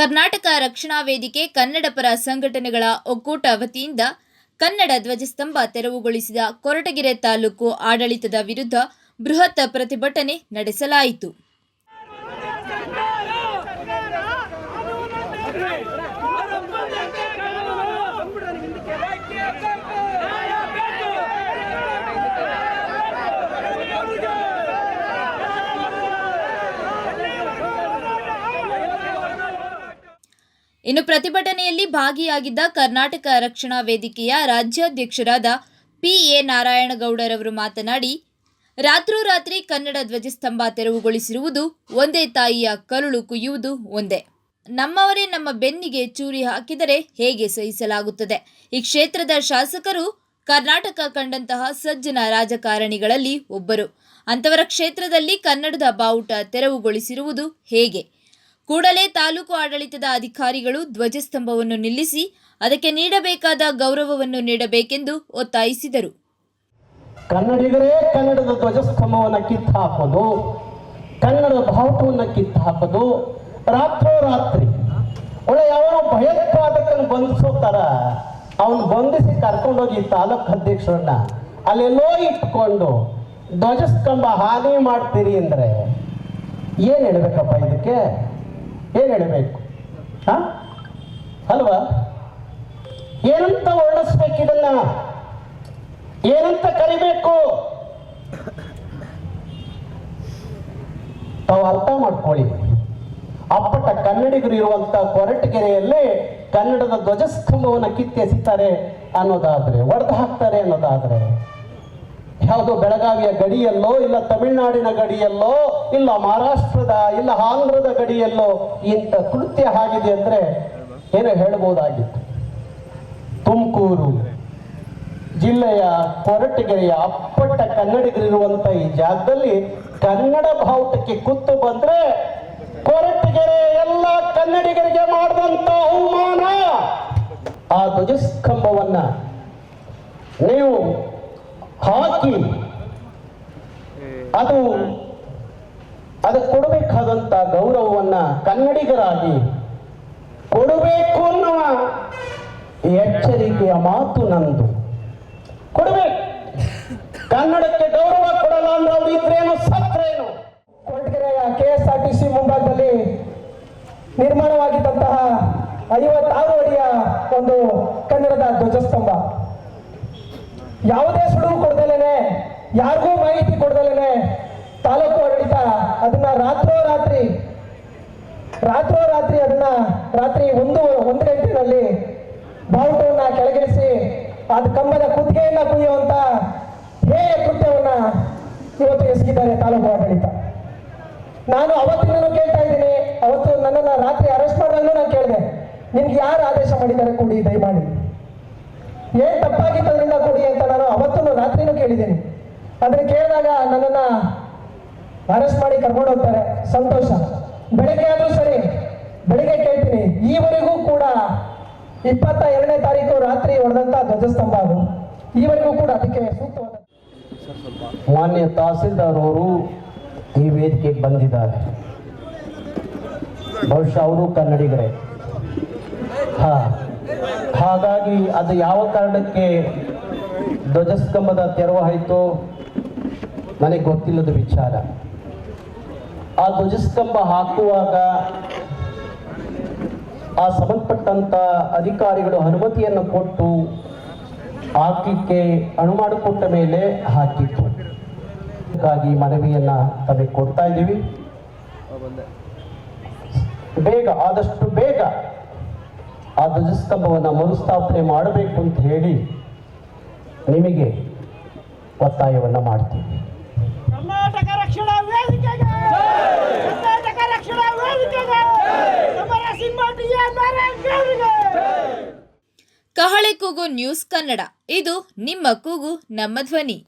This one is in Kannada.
ಕರ್ನಾಟಕ ರಕ್ಷಣಾ ವೇದಿಕೆ ಕನ್ನಡ ಪರ ಸಂಘಟನೆಗಳ ಒಕ್ಕೂಟ ವತಿಯಿಂದ ಕನ್ನಡ ಧ್ವಜಸ್ತಂಭ ತೆರವುಗೊಳಿಸಿದ ಕೊರಟಗೆರೆ ತಾಲೂಕು ಆಡಳಿತದ ವಿರುದ್ಧ ಬೃಹತ್ ಪ್ರತಿಭಟನೆ ನಡೆಸಲಾಯಿತು. ಇನ್ನು ಪ್ರತಿಭಟನೆಯಲ್ಲಿ ಭಾಗಿಯಾಗಿದ್ದ ಕರ್ನಾಟಕ ರಕ್ಷಣಾ ವೇದಿಕೆಯ ರಾಜ್ಯಾಧ್ಯಕ್ಷರಾದ ಪಿ ಎ ನಾರಾಯಣಗೌಡರವರು ಮಾತನಾಡಿ, ರಾತ್ರೋರಾತ್ರಿ ಕನ್ನಡ ಧ್ವಜಸ್ತಂಭ ತೆರವುಗೊಳಿಸಿರುವುದು ಒಂದೇ ತಾಯಿಯ ಕರುಳು ಕುಯ್ಯುವುದು ಒಂದೇ. ನಮ್ಮವರೇ ನಮ್ಮ ಬೆನ್ನಿಗೆ ಚೂರಿ ಹಾಕಿದರೆ ಹೇಗೆ ಸಹಿಸಲಾಗುತ್ತದೆ? ಈ ಕ್ಷೇತ್ರದ ಶಾಸಕರು ಕರ್ನಾಟಕ ಕಂಡಂತಹ ಸಜ್ಜನ ರಾಜಕಾರಣಿಗಳಲ್ಲಿ ಒಬ್ಬರು. ಅಂತವರ ಕ್ಷೇತ್ರದಲ್ಲಿ ಕನ್ನಡದ ಬಾವುಟ ತೆರವುಗೊಳಿಸಿರುವುದು ಹೇಗೆ? ಕೂಡಲೇ ತಾಲೂಕು ಆಡಳಿತದ ಅಧಿಕಾರಿಗಳು ಧ್ವಜಸ್ತಂಭವನ್ನು ನಿಲ್ಲಿಸಿ ಅದಕ್ಕೆ ನೀಡಬೇಕಾದ ಗೌರವವನ್ನು ನೀಡಬೇಕೆಂದು ಒತ್ತಾಯಿಸಿದರು. ಕನ್ನಡಿಗರೇ, ಕನ್ನಡದ ಧ್ವಜಸ್ತಂಭವನ್ನು ಕಿತ್ತು ಹಾಕೋದು ಕನ್ನಡದ ಭಾವಟವನ್ನು ಕಿತ್ತು ರಾತ್ರೋರಾತ್ರಿ ಒಳ್ಳೆ ಯಾವನೋ ಭಯೋತ್ಪಾದಕನ ಬಂಧಿಸೋತಾರ ಅವನು ಬಂಧಿಸಿ ಕರ್ಕೊಂಡೋಗಿ ತಾಲೂಕು ಅಧ್ಯಕ್ಷರನ್ನ ಅಲ್ಲೆಲ್ಲೋ ಇಟ್ಕೊಂಡು ಧ್ವಜಸ್ತಂಭ ಹಾನಿ ಮಾಡ್ತೀರಿ ಅಂದರೆ ಏನು ಹೇಳಬೇಕಪ್ಪ ಇದಕ್ಕೆ? ಏನು ಹೇಳಬೇಕು ಅಲ್ವಾ? ಏನಂತ ಹೊರಡಿಸ್ಬೇಕು ಏನಂತ ಕರಿಬೇಕು? ತಾವು ಅರ್ಥ ಮಾಡ್ಕೊಳ್ಳಿ. ಅಪ್ಪಟ ಕನ್ನಡಿಗರು ಇರುವಂತ ಕೊರಟಗೆರೆಯಲ್ಲಿ ಕನ್ನಡದ ಧ್ವಜಸ್ತಂಭವನ್ನು ಕಿತ್ತೆಸಿತಾರೆ ಅನ್ನೋದಾದ್ರೆ, ಒಡೆದು ಹಾಕ್ತಾರೆ ಅನ್ನೋದಾದ್ರೆ ಯಾವುದೋ ಬೆಳಗಾವಿಯ ಗಡಿಯಲ್ಲೋ, ಇಲ್ಲ ತಮಿಳುನಾಡಿನ ಗಡಿಯಲ್ಲೋ, ಇಲ್ಲ ಮಹಾರಾಷ್ಟ್ರದ, ಇಲ್ಲ ಆಂಧ್ರದ ಗಡಿಯಲ್ಲೋ ಇಂಥ ಕೃತ್ಯ ಆಗಿದೆ ಅಂದ್ರೆ ಏನೋ ಹೇಳ್ಬೋದಾಗಿತ್ತು. ತುಮಕೂರು ಜಿಲ್ಲೆಯ ಕೊರಟಗೆರೆಯ ಅಪ್ಪಟ್ಟ ಕನ್ನಡಿಗರಿರುವಂತ ಈ ಜಾಗದಲ್ಲಿ ಕನ್ನಡ ಬಾವುಟಕ್ಕೆ ಕುತ್ತು ಬಂದ್ರೆ ಕೊರಟಗೆರೆ ಎಲ್ಲ ಕನ್ನಡಿಗರಿಗೆ ಮಾಡಿದಂತ ಅವಮಾನ. ಆ ಧ್ವಜಸ್ತಂಭವನ್ನ ನೀವು ಹಾಕಿ. ಅದು ಅದಕ್ಕೆ ಕೊಡಬೇಕಾದಂತ ಗೌರವವನ್ನ ಕನ್ನಡಿಗರಾಗಿ ಕೊಡಬೇಕು ಅನ್ನುವ ಎಚ್ಚರಿಕೆಯ ಮಾತು ನಂದು. ಕೊಡಬೇಕು. ಕನ್ನಡಕ್ಕೆ ಗೌರವ ಕೊಡಲ್ಲ ಅಂದ್ರೆ ಅವ್ರು ಇದ್ರೇನು ಸತ್ರೇನು ಕೊರಟಗೆರೆಯ K S R T C ಮುಂಭಾಗದಲ್ಲಿ ನಿರ್ಮಾಣವಾಗಿದ್ದಂತಹ ಐವತ್ತಾರು ಅಡಿಯ ಒಂದು ಕನ್ನಡದ ಧ್ವಜಸ್ತಂಭ. ಯಾವುದೇ ಸುಳಿವು ಕೊಡ್ದಲೇನೆ ಯಾರಿಗೂ ಮಾಹಿತಿ ಕೊಡ್ದಲೇನೆ ತಾಲೂಕು ಆಡಳಿತ ಅದನ್ನ ರಾತ್ರೋರಾತ್ರಿ ರಾತ್ರೋರಾತ್ರಿ ಅದನ್ನ ರಾತ್ರಿ ಒಂದು ಒಂದು ಗಂಟೆನಲ್ಲಿ ಬಾವುಟವನ್ನ ಕೆಳಗಿಳಿಸಿ ಅದು ಕಂಬದ ಕುತ್ತಿಗೆಯನ್ನ ಕುಯ್ಯುವಂತ ಹೇಯ ಕೃತ್ಯವನ್ನ ಇವತ್ತು ಎಸಗಿದ್ದಾರೆ ತಾಲೂಕು ಆಡಳಿತ. ನಾನು ಅವತ್ತಿನ ಕೇಳ್ತಾ ಇದ್ದೀನಿ, ಅವತ್ತು ನನ್ನನ್ನ ರಾತ್ರಿ ಅರೆಸ್ಟ್ ಮಾಡಿದಾಗಲೂ ನಾನು ಕೇಳಿದೆ, ನಿಮ್ಗೆ ಯಾರು ಆದೇಶ ಮಾಡಿದ್ದಾರೆ ಕೂಡಿ, ದಯಮಾಡಿ. ಏನ್ ತಪ್ಪಾಗಿತ್ತು ಅವತ್ತು ರಾತ್ರಿನೂ ಕೇಳಿದ್ದೀನಿ. ಅದನ್ನ ಕೇಳಿದಾಗ ನನ್ನನ್ನ ಅರೆಸ್ಟ್ ಮಾಡಿ ಕರ್ಕೊಂಡು ಹೋಗ್ತಾರೆ. ಸಂತೋಷ. ಬೆಳಿಗ್ಗೆ ಆದ್ರೂ ಸರಿ, ಬೆಳಿಗ್ಗೆ ಕೇಳ್ತೀನಿ. ಈವರೆಗೂ ಕೂಡ ಇಪ್ಪತ್ತ ಎರಡನೇ ತಾರೀಕು ರಾತ್ರಿ ಹೊಡೆದಂತ ಧ್ವಜಸ್ತಂಭ ಅದು. ಈವರೆಗೂ ಕೂಡ ಅದಕ್ಕೆ ಸೂಕ್ತವಾದ ಮಾನ್ಯ ತಹಸೀಲ್ದಾರ್ ಅವರು ಈ ವೇದಿಕೆಗೆ ಬಂದಿದ್ದಾರೆ. ಬಹುಶಃ ಅವರು ಕನ್ನಡಿಗರೇ. ಹಾ. ಹಾಗಾಗಿ ಅದು ಯಾವ ಕಾರಣಕ್ಕೆ ಧ್ವಜಸ್ತಂಭದ ತೆರವಾಯಿತು ನನಗೆ ಗೊತ್ತಿಲ್ಲದ ವಿಚಾರ. ಆ ಧ್ವಜಸ್ತಂಭ ಹಾಕುವಾಗ ಆ ಸಂಬಂಧಪಟ್ಟಂತ ಅಧಿಕಾರಿಗಳು ಅನುಮತಿಯನ್ನು ಕೊಟ್ಟು ಹಾಕಲಿಕ್ಕೆ ಅಣು ಕೊಟ್ಟ ಮೇಲೆ ಹಾಕಿತ್ತು. ಹಾಗಾಗಿ ಮನವಿಯನ್ನ ತಮಗೆ ಕೊಡ್ತಾ ಇದ್ದೀವಿ. ಬೇಗ, ಆದಷ್ಟು ಬೇಗ ಆ ಧ್ವಜಸ್ತಂಭವನ್ನು ಮರುಸ್ಥಾಪನೆ ಮಾಡಬೇಕು ಅಂತ ಹೇಳಿ ನಿಮಗೆ ಒತ್ತಾಯವನ್ನ ಮಾಡ್ತೀವಿ ಕರ್ನಾಟಕ ರಕ್ಷಣಾ ವೇದಿಕೆಗೆ! ಕರ್ನಾಟಕ ರಕ್ಷಣಾ ವೇದಿಕೆಗೆ! ಸಮರ ಸಿಂಹ ಟಿ ಎನ್ ನಾರಾಯಣಗೌಡರಿಗೆ ಕಹಳೆ ಕೂಗು ನ್ಯೂಸ್ ಕನ್ನಡ. ಇದು ನಿಮ್ಮ ಕೂಗು ನಮ್ಮ ಧ್ವನಿ.